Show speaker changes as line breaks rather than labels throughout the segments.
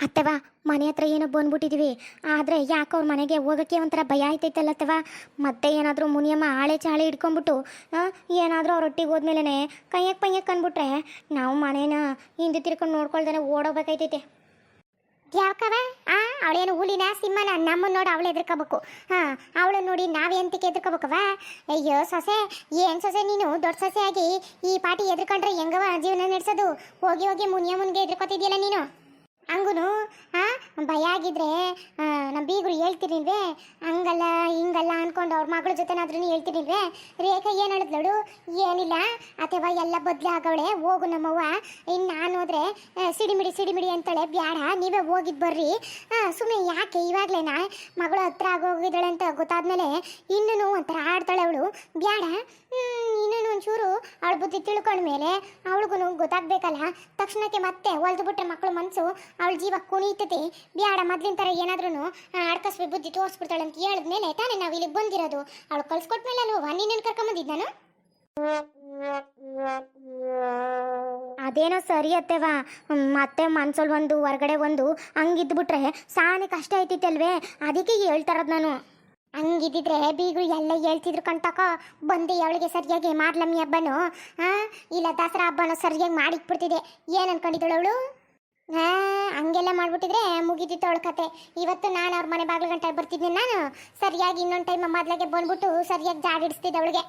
ಅತ್ತವ, ಮನೆ ಹತ್ರ ಏನೋ ಬಂದ್ಬಿಟ್ಟಿದೀವಿ. ಆದರೆ ಯಾಕೆ ಅವ್ರ ಮನೆಗೆ ಹೋಗೋಕ್ಕೆ ಒಂಥರ ಭಯ ಆಯ್ತೈತಲ್ಲ ಅತ್ತವ. ಮತ್ತೆ ಏನಾದರೂ ಮುನಿಯಮ್ಮ ಆಳೆ ಚಾಳೆ ಹಿಡ್ಕೊಂಬಿಟ್ಟು ಏನಾದರೂ ಅವ್ರ ಒಟ್ಟಿಗೆ ಹೋದ್ಮೇಲೆ ಕೈಯಕ್ಕೆ ಪೈಯಕ್ಕೆ ಅಂದ್ಬಿಟ್ರೆ ನಾವು ಮನೇನ ಹಿಂದೆ ತಿರ್ಕೊಂಡು ನೋಡ್ಕೊಳ್ದೇನೆ ಓಡೋಗ್ಬೇಕಾಯ್ತೈತೆ. ಯಾಕವ ಆ, ಅವಳೇನು ಹುಲಿನ, ಸಿಂಹನ? ನಮ್ಮನ್ನ ನೋಡಿ ಅವಳು ಎದ್ರಕೋಬೇಕು ಹಾ ಅವಳು ನೋಡಿ ನಾವೆಂತಕ್ಕೆ ಎದ್ರಕೋಬೇಕವ ಅಯ್ಯೋ ಸೊಸೆ, ಏನ್ ಸೊಸೆ ನೀನು? ದೊಡ್ಡ ಸೊಸೆ ಆಗಿ ಈ ಪಾಟಿ ಎದ್ರಕೊಂಡ್ರೆ ಹೆಂಗವ ಜೀವನ ನಡೆಸೋದು? ಹೋಗಿ ಹೋಗಿ ಮುನಿಯ ಮುನ್ಗೆ ಎದ್ರಕೋತಿದ್ಯಲ್ಲ ನೀನು? ಹಂಗುನು, ಆ, ಭಯ ಆಗಿದ್ರೆ ನಮ್ಮ ಬೀಗರು ಹೇಳ್ತಿರಿಲ್ವೇ ಹಂಗಲ್ಲ, ಹಿಂಗಲ್ಲ ಅನ್ಕೊಂಡು ಅವ್ರ ಮಗಳ ಜೊತೆನಾದ್ರೂ ಹೇಳ್ತಿರಿಲ್ವೇ ರೇಖಾ, ಏನು ಹೇಳಿದ್ಲಡು ಏನಿಲ್ಲ. ಅಥವಾ ಎಲ್ಲ ಬದ್ಲು ಆಗವಳೆ. ಹೋಗು ನಮ್ಮವ್ವ. ಇನ್ನು ನಾನು ಹೋದ್ರೆ ಸಿಡಿಮಿಡಿ ಸಿಡಿಮಿಡಿ ಅಂತಾಳೆ. ಬ್ಯಾಡ, ನೀವೇ ಹೋಗಿದ್ದು ಬರ್ರಿ. ಸುಮ್ಮನೆ ಯಾಕೆ ಇವಾಗ್ಲೇನಾ ಮಗಳು ಹತ್ರ ಆಗೋಗಿದ್ದಾಳೆ ಅಂತ ಗೊತ್ತಾದ್ಮೇಲೆ ಇನ್ನೂ ಒಂಥರ ಆಡ್ತಾಳೆ ಅವಳು. ಬ್ಯಾಡ. ಇನ್ನೂ ಒಂಚೂರು ಅವಳ ಬುದ್ಧಿ ತಿಳ್ಕೊಂಡ್ಮೇಲೆ ಅವಳಿಗೂ ಗೊತ್ತಾಗ್ಬೇಕಲ್ಲ. ತಕ್ಷಣಕ್ಕೆ ಮತ್ತೆ ಹೊಲ್ದು ಬಿಟ್ರೆ ಮಕ್ಕಳು ಮನಸ್ಸು ಅವಳ ಜೀವ ಕುಣಿತತೆ ಬ್ಯಾಡ, ಮೊದ್ಲಿನ ಥರ ಏನಾದ್ರೂ ಆಡ್ಕಸ್ಬಿ ಬುದ್ಧಿ ತೋರಿಸ್ಬಿಡ್ತಾಳೆ ಅಂತ ಹೇಳಿದ್ಮೇಲೆ ತಾನೇ ನಾವು ಇಲ್ಲಿಗೆ ಬಂದಿರೋದು. ಅವಳು ಕಳ್ಸ್ಕೊಟ್ಮೇಲೆ ಅಲ್ವಾ ನೀನೇನು ಕರ್ಕೊಂಬಂದಿದ್ದು ಅದೇನೋ ಸರಿ ಅತ್ತೆವಾ ಮತ್ತೆ ಮನ್ಸಲ್ಲಿ ಒಂದು, ಹೊರಗಡೆ ಒಂದು ಹಂಗಿದ್ಬಿಟ್ರೆ ಸಾನೆ ಕಷ್ಟ ಐತಿತ್ತಲ್ವೇ ಅದಕ್ಕೆ ಹೇಳ್ತಾರದ್ ನಾನು. ಹಂಗಿದ್ದಿದ್ರೆ ಬೀಗರು ಎಲ್ಲ ಹೇಳ್ತಿದ್ರು ಕಣ್ತಕ ಬಂದು ಅವಳಿಗೆ ಸರಿಯಾಗಿ ಮಾಡ್ಲಮ್ಮಿ ಹಬ್ಬನು, ಆ, ಇಲ್ಲ ದಸರಾ ಹಬ್ಬನ ಸರಿಯಾಗಿ ಮಾಡಿಟ್ಬಿಡ್ತಿದೆ ಏನು ಅನ್ಕೊಂಡಿದ್ದಳು ಅವಳು? ಹಾ, ಹಂಗೆಲ್ಲ ಮಾಡ್ಬಿಟ್ಟಿದ್ರೆ ಮುಗಿದಿತ್ತು ಅವಳ ಕತೆ. ಇವತ್ತು ನಾನು ಅವ್ರ ಮನೆ ಬಾಗಿಲು ಗಂಟೆ ಬರ್ತಿದ್ದೆ ನಾನು. ಸರಿಯಾಗಿ ಇನ್ನೊಂದು ಟೈಮ್ ಮೊದ್ಲಾಗೆ ಬಂದ್ಬಿಟ್ಟು ಸರಿಯಾಗಿ ಜಾಡಿಡಿಸ್ತಿದ್ದೆ ಅವಳಿಗೆ.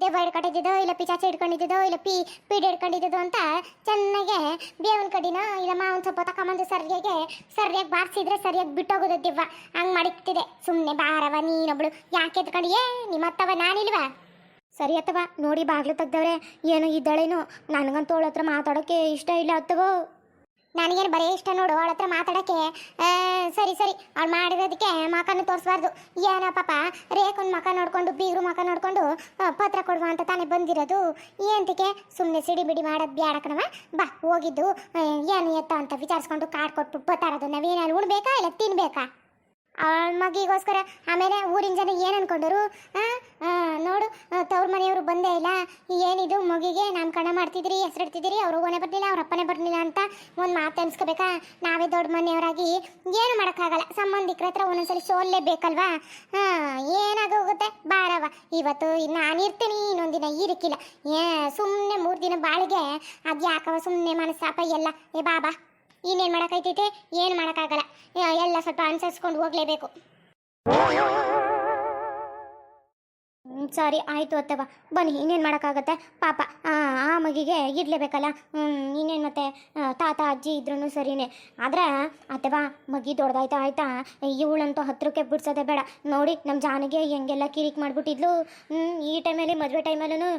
ದೇವ ಹಿಡ್ಕೊಂಡಿದ್ದೋ ಇಲ್ಲ ಪಿಚಾಚೆ ಹಿಡ್ಕೊಂಡಿದ್ದೋ ಇಲ್ಲ ಪಿ ಪೀಡಿ ಹಿಡ್ಕೊಂಡಿದ್ದೋ ಅಂತ ಚೆನ್ನಾಗೆ ಬೇವನ್ ಕಡಿನ ಇಲ್ಲ ಮಾವನ್ ಸ್ವಲ್ಪ ತಕೊಂಬಂದು ಸರಿಯಾಗಿ ಸರಿಯಾಗಿ ಬಾರಿಸಿದ್ರೆ ಸರಿಯಾಗಿ ಬಿಟ್ಟೋಗೋದು ದಿವ್ವ. ಹಂಗೆ ಮಾಡಿಕ್ತಿದೆ. ಸುಮ್ಮನೆ ಬಾರವ ನೀನೊಬ್ಳು ಯಾಕೆ ಎತ್ಕೊಂಡಿಯೇ ನಿಮ್ಮ ಅತ್ತವ ನಾನಿಲ್ವಾ? ಸರಿ ಅತ್ತವ ನೋಡಿ ಬಾಗ್ಲು ತೆಗ್ದವ್ರೆ. ಏನು ಇದ್ದಾಳೇನು. ನನಗಂತೂ ಅವಳ ಹತ್ರ ಮಾತಾಡೋಕ್ಕೆ ಇಷ್ಟ ಇಲ್ಲ ಅತ್ತವೋ ನನಗೇನು ಬರೀ ಇಷ್ಟ ನೋಡು, ಅವಳ ಹತ್ರ ಮಾತಾಡೋಕ್ಕೆ ಸರಿ ಸರಿ, ಅವಳು ಮಾಡಿರೋದಕ್ಕೆ ಮಕನ ತೋರಿಸ್ಬಾರ್ದು. ಏನೋ ಪಾಪ, ರೇಖನ್ ಮಕ ನೋಡಿಕೊಂಡು, ಬೀಗರು ಮಕ ನೋಡಿಕೊಂಡು ಪತ್ರ ಕೊಡುವ ಅಂತ ತಾನೇ ಬಂದಿರೋದು. ಏನಂತಿಕೆ ಸುಮ್ಮನೆ ಸಿಡಿ ಬಿಡಿ ಮಾಡೋದು ಬ್ಯಾಡ ಕಣವ ಬಾ, ಹೋಗಿದ್ದು ಏನು ಎತ್ತ ಅಂತ ವಿಚಾರಿಸ್ಕೊಂಡು ಕಾರ್ಡ್ ಕೊಟ್ಬಿಟ್ಟು ಬತ್ತಾರದು. ನಾವೇನಾದ್ರು ಉಣ್ಬೇಕಾ ಇಲ್ಲ ತಿನ್ಬೇಕಾ? ಅವಳ ಮಗಿಗೋಸ್ಕರ ಆಮೇಲೆ ಊರಿನ ಜನ ಏನು ಅನ್ಕೊಂಡರು? ನೋಡು ತವ್ರ ಮನೆಯವರು ಬಂದೇ ಇಲ್ಲ. ಏನಿದು? ಮಗಿಗೆ ನಾಮಕರಣ ಮಾಡ್ತಿದ್ರಿ ಹೆಸರಿಡ್ತಿದ್ದೀರಿ, ಅವರು ಓನೆ ಬರಲಿಲ್ಲ, ಅವ್ರ ಅಪ್ಪನೇ ಬರಲಿಲ್ಲ ಅಂತ ಒಂದು ಮಾತು ಅನ್ಸ್ಕೋಬೇಕಾ? ನಾವೇ ದೊಡ್ಡ ಮನೆಯವರಾಗಿ ಏನು ಮಾಡೋಕ್ಕಾಗಲ್ಲ. ಸಂಬಂಧಿಕರ ಹತ್ರ ಒಂದೊಂದ್ಸಲಿ ಸೋಲ್ಲೇಬೇಕಲ್ವಾ ಹಾಂ ಏನಾಗೋಗುತ್ತೆ ಬಾರವ ಇವತ್ತು ನಾನು ಇರ್ತೀನಿ, ಇನ್ನೊಂದಿನ ಇರಕ್ಕಿಲ್ಲ ಏ ಸುಮ್ಮನೆ ಮೂರು ದಿನ ಬಾಳಿಗೆ ಅದು ಯಾಕವ ಸುಮ್ಮನೆ ಮನಸ್ಸಾಪ ಎಲ್ಲ. ಏ ಬಾಬಾ ಇನ್ನೇನು ಮಾಡೋಕ್ಕೈತೈತೆ ಏನು ಮಾಡೋಕ್ಕಾಗಲ್ಲ ಎಲ್ಲ ಸ್ವಲ್ಪ ಅನುಸರಿಸ್ಕೊಂಡು ಹೋಗಲೇಬೇಕು. ಸರಿ, ಆಯಿತು ಅತ್ತವ ಬನ್ನಿ, ಇನ್ನೇನು ಮಾಡೋಕ್ಕಾಗತ್ತೆ? ಪಾಪ, ಆ ಮಗಿಗೆ ಇರಲೇಬೇಕಲ್ಲ ಇನ್ನೇನು ಮತ್ತೆ ತಾತ, ಅಜ್ಜಿ ಇದ್ರೂ ಸರಿನೇ. ಆದರೆ ಅತ್ತವ ಮಗಿ ದೊಡ್ಡದಾಯ್ತಾ ಆಯ್ತಾ? ಇವಳಂತೂ ಹತ್ರಕ್ಕೆ ಬಿಡ್ಸೋದೆ ಬೇಡ. ನೋಡಿ ನಮ್ಮ ಜಾನಿಗೆ ಹೆಂಗೆಲ್ಲ ಕಿರಿಕ್ ಮಾಡಿಬಿಟ್ಟಿದ್ಲು. ಈ ಟೈಮಲ್ಲಿ, ಮದುವೆ ಟೈಮಲ್ಲೂ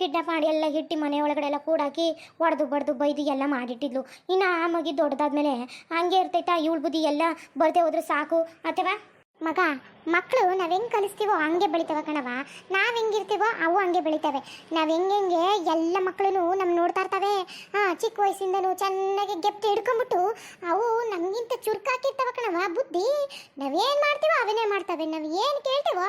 ಕಿಡ್ನಾಪ್ ಮಾಡಿ ಎಲ್ಲ ಇಟ್ಟು ಮನೆ ಒಳಗಡೆ ಎಲ್ಲ ಕೂಡಾಕಿ ಹೊಡೆದು ಬಡ್ದು ಬೈದು ಎಲ್ಲ ಮಾಡಿಟ್ಟಿದ್ಲು. ಇನ್ನು ಆ ಮಗಿ ದೊಡ್ಡದಾದ್ಮೇಲೆ ಹಂಗೆ ಇರ್ತೈತಾ? ಇವಳು ಬುದ್ಧಿ ಎಲ್ಲ ಬರದೆ ಹೋದ್ರೆ ಸಾಕು. ಅಥವಾ ಮಗ ಮಕ್ಕಳು, ನಾವು ಹೆಂಗೆ ಕಲಿಸ್ತೀವೋ ಹಂಗೆ ಬೆಳಿತವೆ ಕಣವ ನಾವು ಹೆಂಗಿರ್ತೀವೋ ಅವು ಹಂಗೆ ಬೆಳಿತವೆ. ನಾವು ಹೆಂಗೆ ಎಲ್ಲ ಮಕ್ಕಳು ನಮ್ಮ ನೋಡ್ತಾ ಇರ್ತವೆ. ಹಾಂ, ಚಿಕ್ಕ ವಯಸ್ಸಿಂದನೂ ಚೆನ್ನಾಗಿ ಗೆಪ್ತಿ ಹಿಡ್ಕೊಂಬಿಟ್ಟು ಅವು ನಮಗಿಂತ ಚುರುಕಾಕಿರ್ತವೆ ಕಣವ ಬುದ್ಧಿ ನಾವೇನು ಮಾಡ್ತೀವೋ ಅವನೇ ಮಾಡ್ತವೆ. ನಾವು ಏನು ಕೇಳ್ತೀವೋ,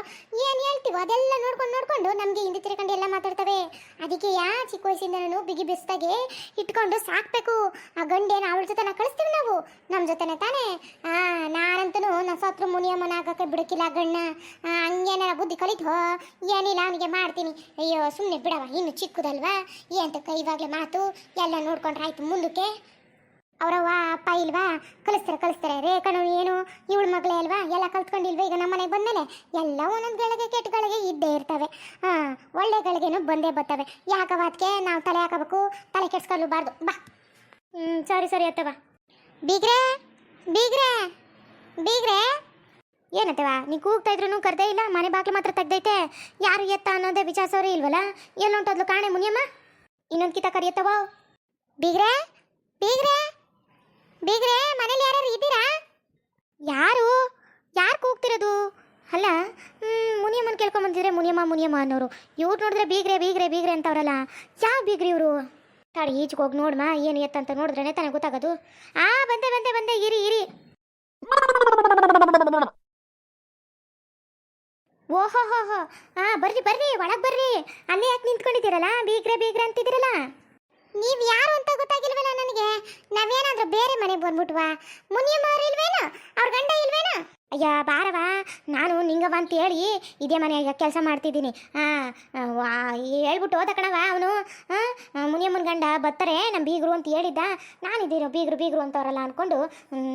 ಏನು ಹೇಳ್ತೀವೋ ಅದೆಲ್ಲ ನೋಡ್ಕೊಂಡು ನೋಡ್ಕೊಂಡು ನಮಗೆ ಹಿಂದೆ ತಿರ್ಕೊಂಡು ಎಲ್ಲ ಮಾತಾಡ್ತವೆ. ಅದಕ್ಕೆ ಯಾ ಚಿಕ್ಕ ವಯಸ್ಸಿಂದನೂ ಬಿಗಿ ಬಿಸ್ತಾಗೆ ಇಟ್ಕೊಂಡು ಸಾಕ್ಬೇಕು. ಆ ಗಂಡೇನ ಅವಳ ಜೊತೆ ಕಳಿಸ್ತೀವಿ ನಾವು. ನಮ್ಮ ಜೊತೆನೆ ತಾನೇ. ಆ ನಾನಂತೂ ನನ್ನ ಸತ್ರು ಮುನಿಯಮ್ಮನ ಆಗಕ್ಕೆ ಬಿಡಕ್ಕಿಲ್ಲ. ಆ, ಹಂಗೇನಾರ ಬುದ್ಧಿ ಕಲಿತು? ಏನಿಲ್ಲ ಅವನಿಗೆ ಮಾಡ್ತೀನಿ. ಅಯ್ಯೋ ಸುಮ್ಮನೆ ಬಿಡವ ಇನ್ನು ಚಿಕ್ಕದಲ್ವಾ? ಏನಂತ ಇವಾಗಲೇ ಮಾತು? ಎಲ್ಲ ನೋಡ್ಕೊಂಡ್ರೆ ಆಯ್ತು ಮುಂದಕ್ಕೆ? ಅವರವ್ವ ಅಪ್ಪ ಇಲ್ವಾ? ಕಲಿಸ್ತಾರೆ ಕಲಿಸ್ತಾರೆ. ರೇಖನು ಏನು? ಇವಳು ಮಗಳೇ ಅಲ್ವಾ? ಎಲ್ಲ ಕಲ್ತ್ಕೊಂಡಿಲ್ವಾ? ಈಗ ನಮ್ಮ ಮನೆಗೆ ಬಂದಮೇಲೆ ಎಲ್ಲ ಒಂದೊಂದು ಗಳಿಗೆ ಕೆಟ್ಟಗಳಿಗೆ ಇದ್ದೇ ಇರ್ತವೆ. ಹಾಂ ಒಳ್ಳೆ ಗಳಿಗೆನು ಬಂದೇ ಬರ್ತವೆ. ಯಾಕವಾದಕ್ಕೆ ನಾವು ತಲೆ ಹಾಕಬೇಕು. ತಲೆ ಕೆಡ್ಸ್ಕೊಳ್ಬಾರ್ದು ಬಾ. ಹ್ಞೂ ಸರಿ ಸರಿ ಅತ್ತವ ಬೀಗ್ರೆ ಬೀಗ್ರೆ ಬೀಗ್ರೆ. ಏನತ್ತವ ನೀ ಕೂಗ್ತಾ ಇದ್ರು ಕರ್ದೇ ಇಲ್ಲ, ಮನೆ ಬಾಗ್ಲು ಮಾತ್ರ ತೆಗ್ದೈತೆ. ಯಾರು ಎತ್ತ ಅನ್ನೋದೇ ವಿಚಾರಿಸೋರೇ ಇಲ್ವಲ್ಲ? ಎಲ್ಲೊಂಟದ್ಲು ಕಾಣೆ ಮುನಿಯಮ್ಮ? ಇನ್ನೊಂದು ಕಿತ ಕರಿಯತ್ತವ ಬೀಗ್ರೆ? ಬೀಗ್ರೆ? ಬೀಗ್ರೆ, ಮನೇಲಿ ಯಾರು ಇದ್ದೀರಾ? ಯಾರು? ಯಾರು ಕೂಗ್ತಿರೋದು? ಅಲ್ಲ ಮುನಿಯಮ್ಮನ ಕೇಳ್ಕೊಂಬಂದಿದ್ರೆ ಮುನಿಯಮ್ಮ ಮುನಿಯಮ್ಮ ಅನ್ನೋರು. ಇವ್ರು ನೋಡಿದ್ರೆ ಬೀಗ್ರೆ ಬೀಗ್ರೆ ಬೀಗ್ರೆ ಅಂತವ್ರಲ್ಲ. ಯಾವ ಬೀಗ್ರಿ ಇವರು? ತಾಡಿ ಈಜಿಗೆ ಹೋಗಿ ನೋಡ್ಮಾ, ಏನು ಎತ್ತಂತ ನೋಡಿದ್ರೆ ತಾನೇ ಗೊತ್ತಾಗೋದು. ಆ, ಬಂದೆ ಬಂದೆ ಬಂದೆ, ಇರಿ ಇರಿ. ಓಹೋ ಹೋ ಹೋ ಹಾ ಬರ್ರಿ ಬರ್ರಿ, ಒಳಗ್ ಬರ್ರಿ. ಅಲ್ಲೇ ಯಾಕೆ ನಿಂತ್ಕೊಂಡಿದ್ದೀರಲ್ಲ? ಬೀಗ್ರೆ ಬೀಗ್ರೆ ಅಂತಿದ್ದೀರಲ್ಲ? ನೀವು ಯಾರು ಅಂತ ಗೊತ್ತಾಗಿಲ್ವಲ್ಲ ನನಗೆ? ನಾವೇನಾದ್ರೂ ಬೇರೆ ಮನೆಗೆ ಬಂದ್ಬಿಟ್ವಾ? ಮುನಿಯಮ್ಮ ಅವ್ರು ಇಲ್ವೇನೋ? ಅವ್ರ ಗಂಡ ಇಲ್ವೇನೋ? ಅಯ್ಯ ಬಾರವ ನಾನು ನಿಂಗವ ಅಂತ ಹೇಳಿ ಇದೇ ಮನೆಯಾಗ ಕೆಲಸ ಮಾಡ್ತಿದ್ದೀನಿ. ಹಾಂ ಹೇಳ್ಬಿಟ್ಟು ಹೋದ ಕಣವ ಅವನು. ಮುನಿಯಮ್ಮನ ಗಂಡ ಬರ್ತಾರೆ ನಮ್ಮ ಬೀಗರು ಅಂತ ಹೇಳಿದ್ದ. ನಾನಿದ್ದೀರೋ ಬೀಗರು ಬೀಗರು ಅಂತವರಲ್ಲ ಅಂದ್ಕೊಂಡು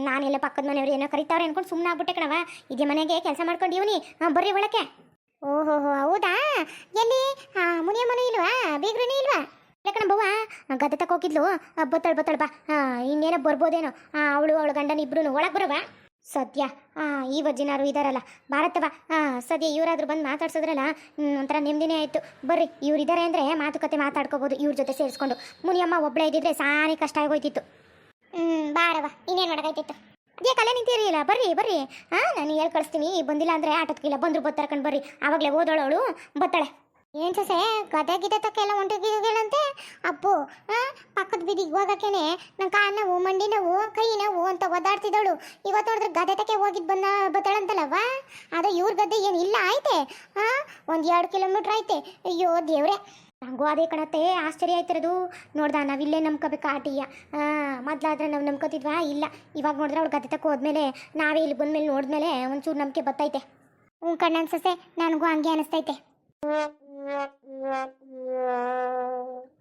ನಾನೆಲ್ಲ ಪಕ್ಕದ ಮನೆಯವ್ರು ಏನೋ ಕರಿತಾವ್ರೆ ಅನ್ಕೊಂಡು ಸುಮ್ಮನೆ ಆಗ್ಬಿಟ್ಟೆ ಕಣವ ಇದೇ ಮನೆಗೆ ಕೆಲಸ ಮಾಡ್ಕೊಂಡು ಹಾಂ ಬರ್ರಿ ಒಳಕ್ಕೆ. ಓಹೋ ಹೌದಾ? ಎಲ್ಲಿ? ಹಾಂ ಮುನಿಯಮ್ಮನೂ ಇಲ್ವಾ? ಬೀಗ್ರನೇ ಇಲ್ವಾ? ಬವ್ವ. ಗದ್ದೆ ತಕ ಹೋಗಿದ್ಲು. ಬತ್ತಳ್ ಬತ್ತಳ್ ಬಾ. ಇನ್ನೇನೋ ಬರ್ಬೋದೇನೋ. ಅವಳು, ಅವಳ ಗಂಡನ ಇಬ್ರು ಒಳಗೆ ಬರವ? ಸದ್ಯ? ಈ ವಜ್ಜಿನಾರು ಇದಾರಲ್ಲ. ಭಾರತವ ಸದ್ಯ ಇವರಾದ್ರೂ ಬಂದು ಮಾತಾಡ್ಸೋದ್ರಲ್ಲ? ಒಂಥರ ನೆಮ್ಮದಿನೇ ಆಯಿತು. ಬರ್ರಿ, ಇವ್ರು ಇದ್ದಾರೆ ಅಂದರೆ ಮಾತುಕತೆ ಮಾತಾಡ್ಕೋಬೋದು, ಇವ್ರ ಜೊತೆ ಸೇರಿಸ್ಕೊಂಡು. ಮುನಿಯಮ್ಮ ಒಬ್ಬಳೇ ಇದ್ದಿದ್ರೆ ಸಾರಿ ಕಷ್ಟ ಆಗೋಯ್ತಿತ್ತು. ಹ್ಞೂ ಬಾರವ ಇನ್ನೇನು ಮಾಡೋಕಾಯ್ತಿತ್ತು ಅದೇ ಕಲೆ ನಿಂತಿರಲಿಲ್ಲ. ಬರ್ರಿ ಬರ್ರಿ. ಹಾಂ ನಾನು ಹೇಳಿ ಕಳಿಸ್ತೀನಿ. ಬಂದಿಲ್ಲ ಅಂದರೆ ಆಟೋದಕ್ಕಿಲ್ಲ ಬಂದ್ರು ಬತ್ತಾರ್ಕೊಂಡು ಬರ್ರಿ. ಆವಾಗಲೇ ಓದೋಳವಳು ಬತ್ತಾಳೆ. ಏನು ಸೊಸೆ ಗದೆ ಗಿದೆ ತಕ್ಕೆಲ್ಲ ಹೊಂಟೋಗಿಗಳಂತೆ ಅಪ್ಪು ಪಕ್ಕದ ಬೀದಿಗೆ ಹೋಗಕ್ಕೇನೆ ನನ್ನ ಕಾಲು ನೋವು, ಮಂಡಿ ನೋವು, ಕೈ ನೋವು ಅಂತ ಒದ್ದಾಡ್ತಿದ್ದಳು. ಇವತ್ತು ನೋಡಿದ್ರೆ ಗದೆ ತಕ್ಕೆ ಹೋಗಿದ್ದು ಬಂದ, ಬತ್ತಾಳಂತಲ್ಲವ್ವ? ಅದು ಇವ್ರ ಗದ್ದೆ ಏನು ಇಲ್ಲ ಐತೆ ಹಾಂ ಒಂದೆರಡು ಎರಡು ಕಿಲೋಮೀಟ್ರ್ ಐತೆ ಅಯ್ಯೋ ದೇವ್ರೆ. ನಂಗೂ ಅದೇ ಕಣತ್ತೆ, ಆಶ್ಚರ್ಯ ಆಯ್ತಿರೋದು. ನೋಡ್ದ ನಾವಿಲ್ಲೇ ನಂಬ್ಕೋಬೇಕು ಆಟಿಯ. ಮೊದ್ಲಾದ್ರೆ ನಾವು ನಂಬ್ಕೋತಿದ್ವಾ? ಇಲ್ಲ. ಇವಾಗ ನೋಡಿದ್ರೆ ಅವ್ಳು ಗದ್ದೆ ತಕ್ಕ ಹೋದ್ಮೇಲೆ ನಾವೇ ಇಲ್ಲಿ ಬಂದ್ಮೇಲೆ ನೋಡಿದ್ಮೇಲೆ ಒಂಚೂರು ನಂಬಿಕೆ ಬತ್ತೈತೆ. ಹ್ಞೂ ಕಣ್ಣ ಅನ್ಸಸೆ ನನಗೂ ಹಂಗೆ ಅನಿಸ್ತೈತೆ.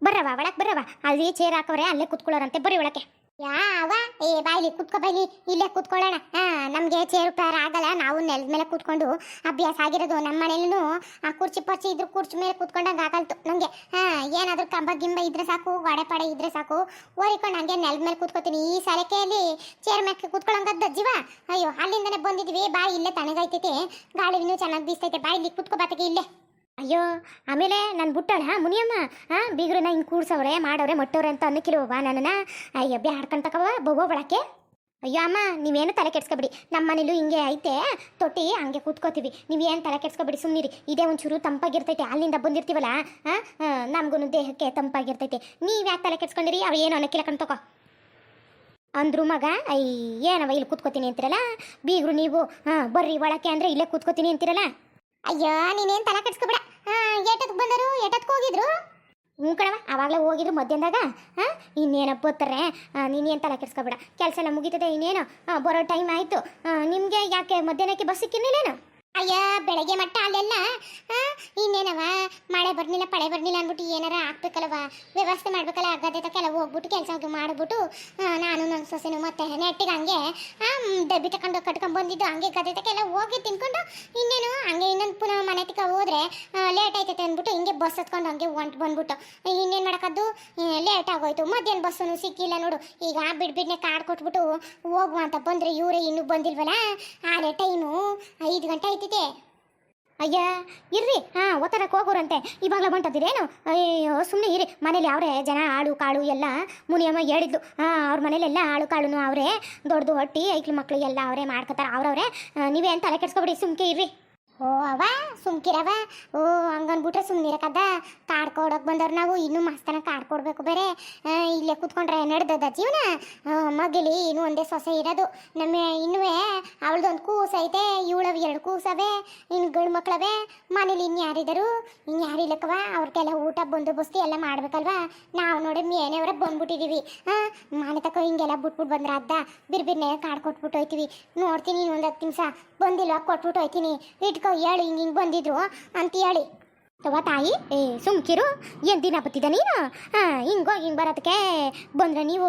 ಬರ್ರವ ಒಳಕ್ ಬರ್ರವ ಅಲ್ಲಿ ಚೇರ್ ಹಾಕವ್ರೆ, ಅಲ್ಲೇ ಕುತ್ಕೊಳ್ಳೋರಂತೆ. ಬರ್ರಿ ಒಳಕ್ಕೆ. ಯಾವ ಏ, ಬಾಯ್ಲಿ, ಕುತ್ಕೋ ಬೈಲಿ ಇಲ್ಲೇ ಕುತ್ಕೊಳ್ಳೋಣ. ಹಾ, ನಮ್ಗೆ ಚೇರು ಪ್ಯಾರ ಆಗಲ್ಲ. ನಾವು ನೆಲದ ಮೇಲೆ ಕುತ್ಕೊಂಡು ಅಭ್ಯಾಸ ಆಗಿರೋದು ನಮ್ಮ ಮನೇಲೂ ಆ ಕುರ್ಚಿ ಪರ್ಚಿ ಇದ್ರೂ ಕುರ್ಚಿ ಮೇಲೆ ಕುತ್ಕೊಂಡಂಗೆ ಆಗಲ್ತು ನಂಗೆ. ಹಾ, ಏನಾದರೂ ಕಂಬ ಗಿಂಬ ಇದ್ರೆ ಸಾಕು ವಡೆ ಪಡೆ ಇದ್ರೆ ಸಾಕು. ಓರಿಕೊಂಡು ಹಂಗೆ ನೆಲದ ಮೇಲೆ ಕುತ್ಕೋತೀನಿ. ಈ ಸಲಕೆಯಲ್ಲಿ ಚೇರ್ ಮೇಲೆ ಕುತ್ಕೊಳ್ಳಂಗದ್ದ ಜೀವ. ಅಯ್ಯೋ, ಅಲ್ಲಿಂದನೇ ಬಂದಿದ್ವಿ. ಬಾಯಿ, ಇಲ್ಲೇ ತಣ್ಣಗೈತೈತೆ ಗಾಳಿ ಇನ್ನೂ ಚೆನ್ನಾಗಿ ಬೀಸ್ತೈತೆ. ಬಾಯಿ ಇಲ್ಲಿ ಕುತ್ಕೋ ಬಾತಗೆ ಇಲ್ಲೇ. ಅಯ್ಯೋ, ಆಮೇಲೆ ನಾನು ಬಿಟ್ಟಳ ಮುನಿಯಮ್ಮ, ಹಾಂ ಬೀಗ್ರನ್ನ ಹಿಂಗೆ ಕೂಡ್ಸವ್ರೆ ಮಾಡವ್ರೆ ಮೊಟ್ಟವ್ರೆ ಅಂತ ಅನ್ನಕ್ಕಿಲ್ವವ ನನ್ನನ್ನ. ಅಯ್ಯ ಬ್ಯಾಡ್ಕೊಂಡ್ ತಕವ ಬೋಗೋ ಬಳಕೆ ಅಯ್ಯೋ, ಅಮ್ಮ, ನೀವೇನು ತಲೆ ಕೆಡ್ಸ್ಕೊಬಿಡಿ. ನಮ್ಮ ಮನೇಲೂ ಹಿಂಗೆ ಐತೆ. ತೊಟ್ಟಿ ಹಂಗೆ ಕೂತ್ಕೋತೀವಿ. ನೀವೇನು ತಲೆ ಕೆಡ್ಸ್ಕೊಬಿಡಿ ಸುಮ್ಮನಿರಿ ಇದೇ ಒಂಚೂರು ತಂಪಾಗಿರ್ತೈತೆ. ಅಲ್ಲಿಂದ ಬಂದಿರ್ತೀವಲ್ಲ, ಹಾಂ ನಮಗೂ ದೇಹಕ್ಕೆ ತಂಪಾಗಿರ್ತೈತೆ. ನೀವು ಯಾಕೆ ತಲೆ ಕೆಡ್ಸ್ಕೊಂಡಿರಿ? ಅವ್ರು ಏನು ಅನ್ನಕ್ಕಿಲ್ಲ ಕಣ್ತಕೋ ಅಂದ್ರು ಮಗ, ಅಯ್ಯ, ಏನವ ಇಲ್ಲಿ ಕೂತ್ಕೋತೀನಿ ಅಂತಿರಲ್ಲ? ಬೀಗರು ನೀವು, ಹಾಂ, ಬರ್ರಿ ಒಳಕ್ಕೆ ಅಂದರೆ ಇಲ್ಲೇ ಕೂತ್ಕೋತೀನಿ ಅಂತಿರಲ್ಲ? ಅಯ್ಯೋ, ನೀನೇನು ತಲೆ ಕಟ್ಸ್ಕೊಬೇಡ ಏಟಕ್ಕೆ ಬಂದರು ಏಟಕ್ಕೆ ಹೋಗಿದ್ರು? ಹ್ಞೂ ಕಣವ ಆವಾಗಲೇ ಹೋಗಿದ್ರು ಮಧ್ಯಾಹ್ನದಾಗ. ಹಾಂ ಇನ್ನೇನಪ್ಪ ಓದ್ತಾರೆ ನೀನೇನು ತಲೆ ಕೆಡ್ಸ್ಕೊಬೇಡ. ಕೆಲಸ ಎಲ್ಲ ಮುಗೀತದೆ ಇನ್ನೇನು? ಬರೋ ಟೈಮ್ ಆಯಿತು. ನಿಮಗೆ ಯಾಕೆ ಮಧ್ಯಾಹ್ನಕ್ಕೆ ಬಸ್ ಸಿಕ್ಕಿರ್ಲಿಲ್ಲೇನು? ಅಯ್ಯ ಬೆಳಗ್ಗೆ ಮಟ್ಟ ಅಲ್ಲೆಲ್ಲ ಆ, ಇನ್ನೇನವ? ಮಳೆ ಬರ್ನಿಲ್ಲ ಪಳೆ ಬರ್ನಿಲ್ಲ ಅಂದ್ಬಿಟ್ಟು ಏನಾರ ಹಾಕ್ಬೇಕಲ್ವ ವ್ಯವಸ್ಥೆ ಮಾಡ್ಬೇಕಲ್ಲ ಗದ್ದೆ ತಕ್ಕೆಲ್ಲ ಹೋಗ್ಬಿಟ್ಟು ಕೆಲಸ ಮಾಡ್ಬಿಟ್ಟು ನಾನು ನನ್ನ ಸೊಸೆನು ಮತ್ತೆ ನೆಟ್ಟಿಗೆ ಹಂಗೆ ಆ, ಡಬ್ಬಿ ತಕೊಂಡು ಕಟ್ಕೊಂಡ್ ಬಂದಿದ್ದು ಹಂಗೆ ಗದ್ದೆ ಹೋಗಿ ತಿನ್ಕೊಂಡು ಇನ್ನೇನು ಹಂಗೆ ಇನ್ನೊಂದು ಪುನಃ ಮನೆ ತಿಕ್ಕ ಹೋದ್ರೆ ಲೇಟ್ ಆಯ್ತೈತೆ ಅಂದ್ಬಿಟ್ಟು ಹಿಂಗೆ ಬಸ್ ಹತ್ಕೊಂಡು ಹಂಗೆ ಹೊಂಟು ಬಂದ್ಬಿಟ್ಟು ಇನ್ನೇನು ಮಾಡೋಕ್ಕದ್ದು ಲೇಟ್ ಆಗೋಯ್ತು ಮಧ್ಯಾಹ್ನ ಬಸ್ಸನ್ನು ಸಿಕ್ಕಿಲ್ಲ ನೋಡು ಈಗ ಬಿಡ್ಬಿಡ್ನೆ ಕಾರ್ಡ್ ಕೊಟ್ಬಿಟ್ಟು ಹೋಗುವ ಅಂತ ಬಂದ್ರೆ ಇವರೇ ಇನ್ನೂ ಬಂದಿಲ್ವಲ್ಲ? ಆಲೆ ಟೈಮು ಐದು ಗಂಟೆ ಆಯ್ತೈತೆ ಅಯ್ಯ, ಇರ್ರಿ. ಹಾಂ, ಒತ್ತಡಕ್ಕೆ ಹೋಗೋರಂತೆ. ಇವಾಗಲೇ ಹೊಂಟದಿರೇನು ಅಯ್ಯೋ ಸುಮ್ಮನೆ ಇರಿ. ಮನೇಲಿ ಅವರೇ, ಜನ ಆಳು ಕಾಳು ಎಲ್ಲ ಮುನಿಯಮ್ಮ ಹೇಳಿದ್ಲು. ಹಾಂ, ಅವ್ರ ಮನೇಲೆಲ್ಲ ಆಳು ಕಾಳುನು ಅವರೇ, ದೊಡ್ಡದು ಹೊಟ್ಟಿ, ಐಕ್ಳು ಮಕ್ಕಳು ಎಲ್ಲ ಅವರೇ ಮಾಡ್ಕೊತಾರೆ ಅವ್ರವ್ರೆ. ಅಂತ ತಲೆ ಕೆಡ್ಸ್ಕೊಬಿಡಿ, ಸುಮ್ಕೆ ಇರ್ರಿ. ಓ ಅವ ಸುಮ್ಕಿರವ ಓ ಹಂಗನ್ಬಿಟ್ರೆ ಸುಮ್ಮನಿರಕದ ಕಾಡ್ ಕೊಡೋಕೆ ಬಂದವ್ರು ನಾವು. ಇನ್ನೂ ಮಸ್ತನ ಕಾಡ್ ಕೊಡ್ಬೇಕು ಬೇರೆ ಇಲ್ಲೇ ಕೂತ್ಕೊಂಡ್ರೆ ನಡೆದದ ಜೀವನ? ಮಗಲಿ, ಇನ್ನೂ ಒಂದೇ ಸೊಸೆ ಇರೋದು. ನಮ್ಮ ಇನ್ನೂ ಅವಳದೊಂದು ಕೂಸ ಐತೆ. ಇವಳವ್ ಎರಡು ಕೂಸವೆ. ಇನ್ನು ಗಂಡು ಮಕ್ಳವೆ. ಮನೇಲಿ ಇನ್ನು ಯಾರಿದರು? ಇನ್ನು ಯಾರಿಲ್ಲಕ್ಕವ ಅವ್ರಿಗೆಲ್ಲ ಊಟ, ಬಂದೋಬಸ್ತಿ ಎಲ್ಲ ಮಾಡ್ಬೇಕಲ್ವಾ? ನಾವು ನೋಡಿ ಮೇನೆಯವರ ಬಂದ್ಬಿಟ್ಟಿದೀವಿ. ಹಾಂ ಮನೆ ತಕ ಹಿಂಗೆಲ್ಲ ಬಿಟ್ಬಿಟ್ಟು ಬಂದ್ರೆ ಅದ್ದ. ಬಿರ್ಬಿರ್ನೆ ಕಾಡ್ ಕೊಟ್ಬಿಟ್ಟು ಹೋಯ್ತೀವಿ ನೋಡ್ತೀನಿ ಇನ್ನೊಂದು ಹತ್ತು ನಿಮಿಷ. ಬಂದಿಲ್ಲ, ಕೊಟ್ಬಿಟ್ಟು ಹೋಯ್ತೀನಿ. ಇಟ್ಕೋ, ಹೇಳಿ, ಹಿಂಗೆ ಹಿಂಗೆ ಬಂದಿದ್ರು ಅಂತ ಹೇಳಿ. ತವ ತಾಯಿ, ಏ ಸುಮ್ಕಿರು ಏನು ದಿನ ಬತ್ತಿದ್ದ ನೀನು? ಹಾಂ ಹಿಂಗೋಗಿ ಹಿಂಗೆ ಬರೋದಕ್ಕೆ ಬಂದ್ರೆ ನೀವು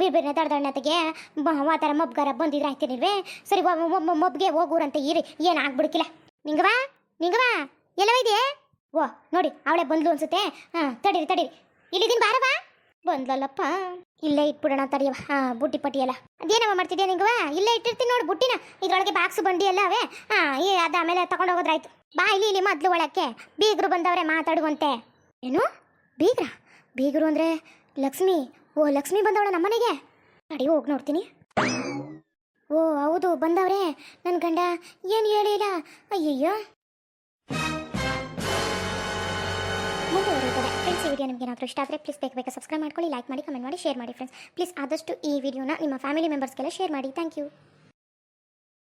ಬೇರೆ ಬೇರೆ ದಡ್ದಣ್ಣತೆಗೆ ವಾತಾರ ಮಬ್ಗಾರ ಬಂದಿದ್ರೆ ಆಯ್ತಿರ್ವೆ ಸರಿ ಮಬ್ಗೆ ಹೋಗೂರಂತ, ಇರಿ, ಏನು ಆಗ್ಬಿಡ್ಕಿಲ್ಲ. ನಿಂಗವಾ ನಿಂಗವಾ ಎಲ್ಲವ ಇದೆಯೇ? ಓ, ನೋಡಿ, ಅವಳೆ ಬಂದ್ಲು ಅನ್ಸುತ್ತೆ. ಹಾಂ ತಡೀರಿ ತಡೀರಿ. ಇಲ್ಲಿದ್ದೀನಿ ಬಾರವಾ ಬಂದ್ಲಲ್ಲಪ್ಪ. ಇಲ್ಲೇ ಇಟ್ಬಿಡೋಣ ತಡಿಯವ ಹಾ, ಬುಟ್ಟಿ ಪಟ್ಟಿ ಎಲ್ಲ. ಅದೇನವ ಮಾಡ್ತಿದ್ಯಾ ನಿಂಗವ ಇಲ್ಲೇ ಇಟ್ಟಿರ್ತೀನಿ ನೋಡು ಬುಟ್ಟಿನ. ಇದ್ರೊಳಗೆ ಬಾಕ್ಸ್ ಬಂಡಿ ಎಲ್ಲ ಅವೇ. ಹಾ, ಈ ಅದ ಆಮೇಲೆ ತಗೊಂಡು ಹೋಗೋದ್ರಾಯ್ತು. ಬಾ ಇಲ್ಲಿ ಇಲ್ಲಿ ಮೊದಲು ಒಳಕ್ಕೆ. ಬೀಗರು ಬಂದವ್ರೆ ಮಾತಾಡುವಂತೆ. ಏನು? ಬೀಗ್ರ? ಬೀಗರು ಅಂದ್ರೆ ಲಕ್ಷ್ಮಿ. ಓ, ಲಕ್ಷ್ಮಿ ಬಂದವಳ ನಮ್ಮನೆಗೆ? ಅಡಿ ಹೋಗಿ ನೋಡ್ತೀನಿ. ಓ, ಹೌದು, ಬಂದವ್ರೆ. ನನ್ನ ಗಂಡ ಏನು ಹೇಳಿಲ್ಲ? ಅಯ್ಯಯ್ಯೋ. ಈ ವಿಡಿಯೋ ನಿಮಗೆ ಏನಾದರೂ ಇಷ್ಟ ಆದರೆ ಪ್ಲೀಸ್ ಬೇಕು ಬೇಕಾ ಸಬ್ಸ್ಕ್ರೈಬ್ ಮಾಡ್ಕೊಳ್ಳಿ ಲೈಕ್ ಮಾಡಿ ಕಮೆಂಟ್ ಮಾಡಿ ಶೇರ್ ಮಾಡಿ ಫ್ರೆಂಡ್ಸ್ ಪ್ಲೀಸ್ ಆದಷ್ಟು ಈ ವಿಡಿಯೋನ ನಿಮ್ಮ ಫ್ಯಾಮಿಲಿ ಮೆಂಬರ್ಸ್ಗೆಲ್ಲ ಶೇರ್ ಮಾಡಿ. Thank you